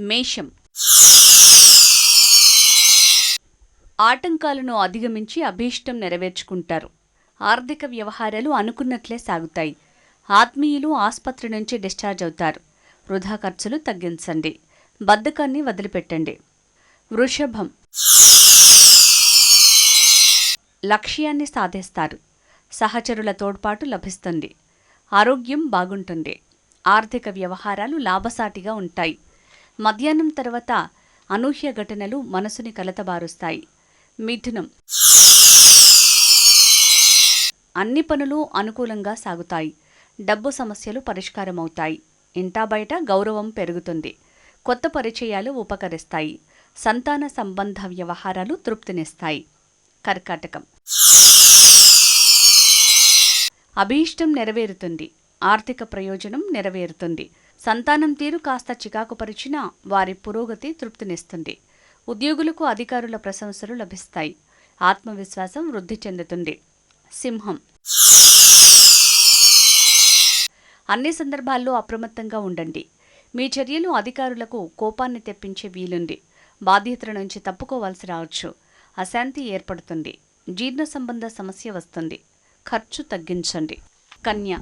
మేషం. ఆటంకాలను అధిగమించి అభీష్టం నెరవేర్చుకుంటారు. ఆర్థిక వ్యవహారాలు అనుకున్నట్లే సాగుతాయి. ఆత్మీయులు ఆసుపత్రి నుంచి డిశ్చార్జ్ అవుతారు. వృధా ఖర్చులు తగ్గించండి. బద్ధకాన్ని వదిలిపెట్టండి. వృషభం. లక్ష్యాన్ని సాధిస్తారు. సహచరుల తోడ్పాటు లభిస్తుంది. ఆరోగ్యం బాగుంటుంది. ఆర్థిక వ్యవహారాలు లాభసాటిగా ఉంటాయి. మధ్యాహ్నం తర్వాత అనూహ్య ఘటనలు మనసుని కలతబారుస్తాయి. మిథునం. అన్ని పనులు అనుకూలంగా సాగుతాయి. డబ్బు సమస్యలు పరిష్కారమవుతాయి. ఇంటా బయట గౌరవం పెరుగుతుంది. కొత్త పరిచయాలు ఉపకరిస్తాయి. సంతాన సంబంధ వ్యవహారాలు తృప్తినిస్తాయి. కర్కాటకం. అభీష్టం నెరవేరుతుంది. ఆర్థిక ప్రయోజనం నెరవేరుతుంది. సంతానం తీరు కాస్త చికాకుపరిచినా వారి పురోగతి తృప్తినిస్తుంది. ఉద్యోగులకు అధికారుల ప్రశంసలు లభిస్తాయి. ఆత్మవిశ్వాసం వృద్ధి చెందుతుంది. సింహం. అన్ని సందర్భాల్లో అప్రమత్తంగా ఉండండి. మీ చర్యలు అధికారులకు కోపాన్ని తెప్పించే వీలుంది. బాధ్యతల నుంచి తప్పుకోవాల్సి రావచ్చు. అశాంతి ఏర్పడుతుంది. జీర్ణ సంబంధ సమస్య వస్తుంది. ఖర్చు తగ్గించండి. కన్య.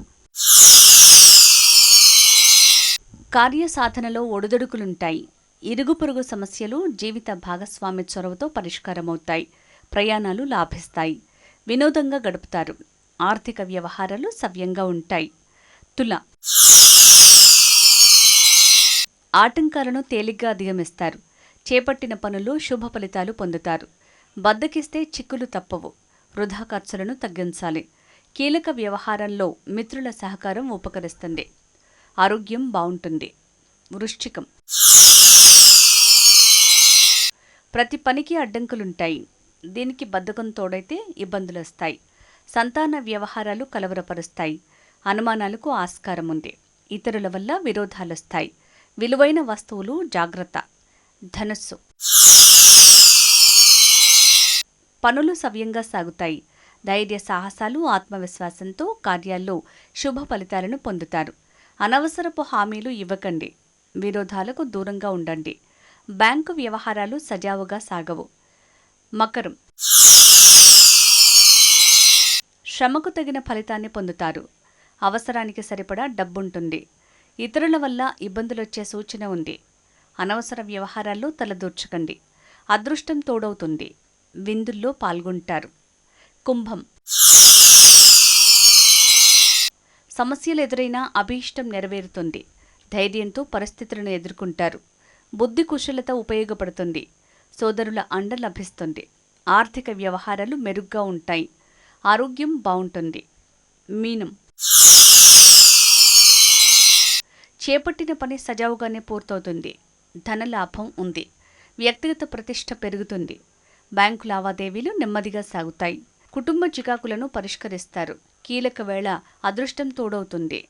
కార్యసాధనలో ఒడిదుడుకులుంటాయి. ఇరుగు పొరుగు సమస్యలు జీవిత భాగస్వామి చొరవతో పరిష్కారమవుతాయి. ప్రయాణాలు లాభిస్తాయి. వినోదంగా గడుపుతారు. ఆర్థిక వ్యవహారాలు సవ్యంగా ఉంటాయి. తుల ఆటంకాలను తేలిగ్గా అధిగమిస్తారు. చేపట్టిన పనులు శుభ ఫలితాలు పొందుతారు. బద్దకిస్తే చిక్కులు తప్పవు. వృధా ఖర్చులను తగ్గించాలి. కీలక వ్యవహారంలో మిత్రుల సహకారం ఉపకరిస్తుంది. ఆరోగ్యం బాగుంటుంది. వృశ్చికం. ప్రతి పనికి అడ్డంకులుంటాయి. దీనికి బద్ధకం తోడైతే ఇబ్బందులు వస్తాయి సంతాన వ్యవహారాలు కలవరపరుస్తాయి. అనుమానాలకు ఆస్కారం ఉంది ఇతరుల వల్ల విరోధాలు వస్తాయి విలువైన వస్తువులు జాగ్రత్త. ధనుస్సు. పనులు సవ్యంగా సాగుతాయి. ధైర్య సాహసాలు ఆత్మవిశ్వాసంతో కార్యాల్లో శుభ ఫలితాలను పొందుతారు. అనవసరపు హామీలు ఇవ్వకండి. విరోధాలకు దూరంగా ఉండండి. బ్యాంకు వ్యవహారాలు సజావుగా సాగవు. మకరం. శ్రమకు తగిన ఫలితాన్ని పొందుతారు. అవసరానికి సరిపడా డబ్బుంటుంది. ఇతరుల వల్ల ఇబ్బందులొచ్చే సూచన ఉంది. అనవసర వ్యవహారాల్లో తలదూర్చకండి. అదృష్టం తోడవుతుంది. విందుల్లో పాల్గొంటారు. కుంభం. సమస్యలు ఎదురైనా అభీష్టం నెరవేరుతుంది. ధైర్యంతో పరిస్థితులను ఎదుర్కొంటారు. బుద్ధి కుశలత ఉపయోగపడుతుంది. సోదరుల అండ లభిస్తుంది. ఆర్థిక వ్యవహారాలు మెరుగ్గా ఉంటాయి. ఆరోగ్యం బాగుంటుంది. మీనం. చేపట్టిన పని సజావుగానే పూర్తవుతుంది. ధనలాభం ఉంది. వ్యక్తిగత ప్రతిష్ట పెరుగుతుంది. బ్యాంకు లావాదేవీలు నెమ్మదిగా సాగుతాయి. కుటుంబ చికాకులను పరిష్కరిస్తారు. కీలక వేళ అదృష్టం తోడవుతుంది.